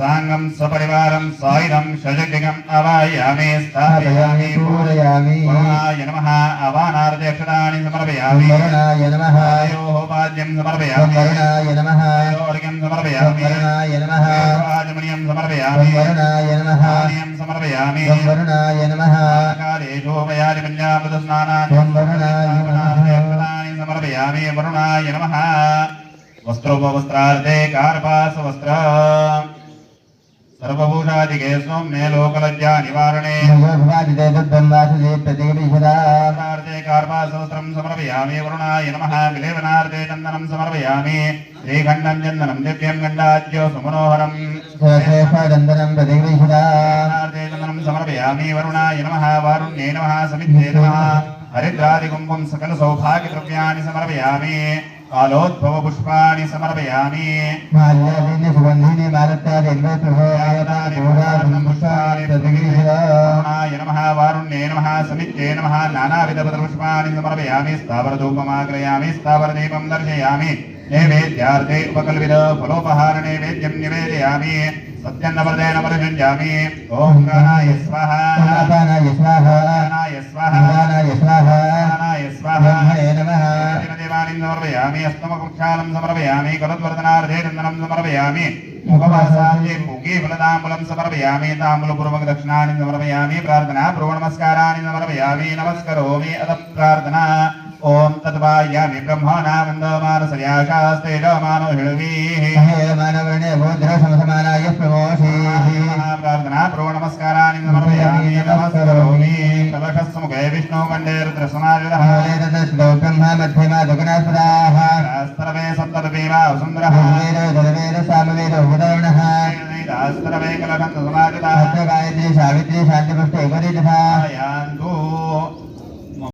సాంగం సపరివారం సాయుధం షజగం అవాయామి స్థాపయామి పూజయామి వరుణాయ నమః అవానార్ధక్షతాని సమర్పయామి వరుణాయ నమః ఆయోహోపాద్యం సమర్పయామి వరుణాయ నమః ఆయోర్ఘ్యం సమర్పయామి వరుణాయ నమః ఆజమనీయం సమర్పయామి వరుణాయ నమః ఆనియం సమర్పయామి వరుణాయ నమః కాలేషు మయాలి పඤ్చామృత స్నానాన్ని వరుణాయ నమః సమర్పయామి వరుణాయ నమః వస్త్రోపవస్త్రార్థే కార్పాస వస్త్ర वस्त्रोपवस्त्रार्थे कार्पासवस्त्र सर्वभूषादिके सौम्ये लोकलज्जा निवारणे भवादिते दुर्गन्धासुजे प्रतिगमिषदा वस्त्रार्थे कार्पासवस्त्रं समर्पयामि वरुणाय नमः विलेवनार्थे चन्दनं समर्पयामि श्रीखण्डं चन्दनं दिव्यं गण्डाज्यो सुमनोहरम् श्रेष्ठदन्दनं प्रतिगमिषदा वरुणार्थे चन्दनं समर्पयामि वरुणाय नमः वारुण्ये नमः समिद्धे नमः हरिद्रादिकुम्भं सकलसौभाग्यद्रव्याणि समर्पयामि कालोद्भवपुष्पाणि समर्पयामि माल्यादीनि सुगन्धिनि मालत्यादिन्वे प्रभोयातानि पुष्पाणि प्रतिगमिषदा वरुणाय नमः वारुण्ये नमः समित्ये नमः नानाविधपत्रपुष्पाणि समर्पयामि स्थावरधूपमाग्रयामि स्थावरदीपं दर्शयामि नैवेद्यार्थे उपकल्पित फलोपहार नैवेद्यं निवेदयामि सत्यन्नवर्धेन परिषञ्जामि ॐ गणाय स्वाहा प्राणाय स्वाहा गणाय स्वाहा प्राणाय स्वाहा गणाय स्वाहा ब्रह्मणे नमः देवानीं समर्पयामि अस्तमकुक्षालं समर्पयामि कलद्वर्धनार्थे चन्दनं समर्पयामि मुखवासाये मुखे फलताम्बूलं समर्पयामि ताम्बूलपूर्वक दक्षिणानि समर्पयामि प्रार्थना पूर्वनमस्काराणि समर्पयामि नमस्करोमि अथ प्रार्थना ॐ तद्वायामि ब्रह्मणा वन्दमानसयाशास्तेजमानो हिळवीः मानवर्णे भोद्र समसमानाय प्रमोषीः प्रार्थना पूर्वनमस्काराणि సరోమి కలకస్సు గయ విష్ణు కండే రుద్రసమాజులబ్రహ్మ మధ్యమ దుగుణాస్త్రవే సప్తీమా సుందర సామవేద ఉదాహరణ శాస్త్రవే కలకంత సమాజుల గాయత్రి సావిత్రి శాంతిపుష్ట ఉపరిధా